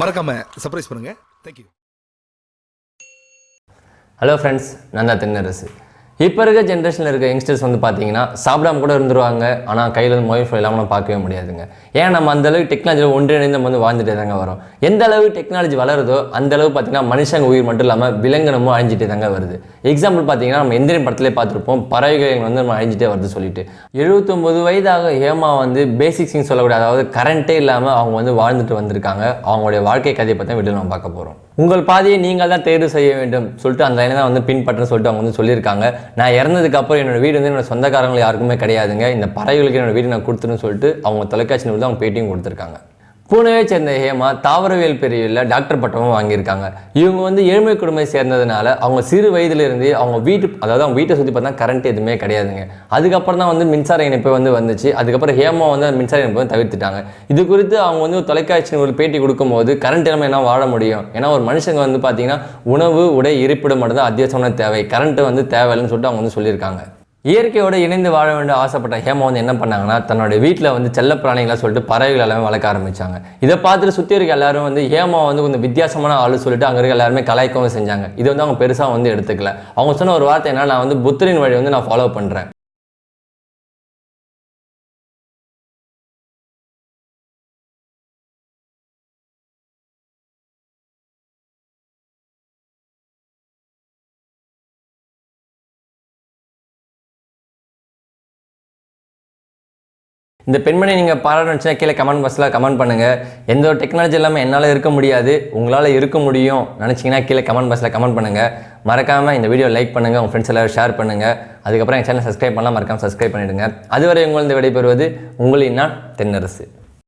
மறக்காம சர்ப்ரைஸ் பண்ணுங்க. Thank you hello friends நான் தான் தென்னரசு. இப்போ இருக்க ஜென்ரேஷனில் இருக்க யங்ஸ்டர்ஸ் வந்து பார்த்தீங்கன்னா சாப்பிடாம கூட இருந்துருவாங்க. ஆனால் கையில் வந்து மொபைல் ஃபோன் இல்லாமல் நம்ம பார்க்கவே முடியாதுங்க. ஏன் நம்ம அந்த அளவுக்கு டெக்னாலஜியில் ஒன்றிணைந்து நம்ம வந்து வாழ்ந்துட்டே தாங்க வரோம். எந்த அளவு டெக்னாலஜி வளருதோ அந்த அளவு பார்த்தீங்கன்னா மனுஷங்க உயிர் மட்டும் இல்லாமல் விலங்கினமும் அழிஞ்சிட்டே தாங்க வருது. எக்ஸாம்பிள் பார்த்தீங்கன்னா நம்ம எந்திரன் படத்திலே பார்த்துருப்போம். பறவைகள் வந்து நம்ம அழிஞ்சிட்டே வருது சொல்லிட்டு. எழுபத்தொம்பது வயதாக ஹேமா வந்து பேசிக்ஸிங் சொல்லக்கூடிய அதாவது கரண்ட்டே இல்லாமல் அவங்க வந்து வாழ்ந்துட்டு வந்திருக்காங்க. அவங்களுடைய வாழ்க்கை கதையை பற்றி வீட்டில் நம்ம பார்க்க போகிறோம் உங்கள் பாதையை நீங்கள் தான் தேர்வு செய்ய வேண்டும் சொல்லிட்டு அந்த லைனை தான் வந்து பின்பற்றன்னு சொல்லிட்டு அவங்க வந்து சொல்லியிருக்காங்க. நான் இறந்ததுக்கப்புறம் என்னோடய என்னோட வீடு வந்து என்னோட சொந்தக்காரங்க யாருக்குமே கிடையாதுங்க. இந்த பறவைகளுக்கு என்னோட வீடு நான் கொடுத்துருன்னு சொல்லிட்டு அவங்க தொலைக்காட்சி நிறுவனம் அவங்க பேட்டியும் கொடுத்துருக்காங்க. பூனேவை சேர்ந்த ஹேமா தாவரவியல் பிரிவில் டாக்டர் பட்டமும் வாங்கியிருக்காங்க. இவங்க வந்து ஏழ்மை குடும்பம் சேர்ந்ததுனால அவங்க சிறு வயதிலிருந்து அவங்க வீட்டு அதாவது அவங்க வீட்டை சுற்றி பார்த்தா கரண்ட் எதுவுமே கிடையாதுங்க. அதுக்கப்புறம் தான் வந்து மின்சார இணைப்பு வந்து வந்துச்சு. அதுக்கப்புறம் ஹேமா வந்து அந்த மின்சார இணைப்பை வந்து தவிர்த்துட்டாங்க. இது குறித்து அவங்க வந்து ஒரு தொலைக்காட்சி ஒரு பேட்டி கொடுக்கும்போது கரண்ட் இல்லாமல் என்ன வாழ முடியும். ஏன்னா ஒரு மனுஷங்க வந்து பார்த்தீங்கன்னா உணவு உடை இருப்பிடம் மட்டும்தான் அத்தியாவசியமான தேவை. கரண்ட்டு வந்து தேவையில்லைன்னு சொல்லிட்டு அவங்க வந்து சொல்லியிருக்காங்க. இயற்கையோடு இணைந்து வாழ வேண்டும் ஆசைப்பட்ட ஹேமா வந்து என்ன பண்ணாங்கன்னா தன்னோட வீட்டில் வந்து செல்ல சொல்லிட்டு பறவைகள் எல்லாமே வளர்க்க ஆரம்பிச்சாங்க. இதை பார்த்துட்டு சுற்றி இருக்க எல்லாரும் வந்து ஹேமா வந்து கொஞ்சம் வித்தியாசமான ஆள் சொல்லிட்டு அங்கே இருக்க எல்லாருமே கலாய்க்கவும் செஞ்சாங்க. இது வந்து அவங்க பெருசாக வந்து எடுத்துக்கல. அவங்க சொன்ன ஒரு வார்த்தை என்ன நான் வந்து புத்தரின் வழி வந்து நான் ஃபாலோ பண்ணுறேன் இந்த பெண்மணி நீங்கள் பாராட்டுச்சுன்னா கீழே கமெண்ட் பாக்ஸில் கமெண்ட் பண்ணுங்கள் எந்த ஒரு டெக்னாலஜி இல்லாமல் என்னால் இருக்க முடியாது. உங்களால் இருக்க முடியும். நினச்சிங்கன்னா கீழே கமெண்ட் பாக்ஸில் கமெண்ட் பண்ணுங்கள் மறக்காமல் இந்த வீடியோ லைக் பண்ணுங்கள் உங்கள் ஃப்ரெண்ட்ஸ் எல்லோரும் ஷேர் பண்ணுங்கள் அதுக்கப்புறம் என் சேனல் சப்ஸ்கிரைப் பண்ணலாம் மறக்காமல் சப்ஸ்கிரைப் பண்ணிவிடுங்க அதுவரை இந்த விடைபெறுவது உங்களின் நான் தென்னரசு.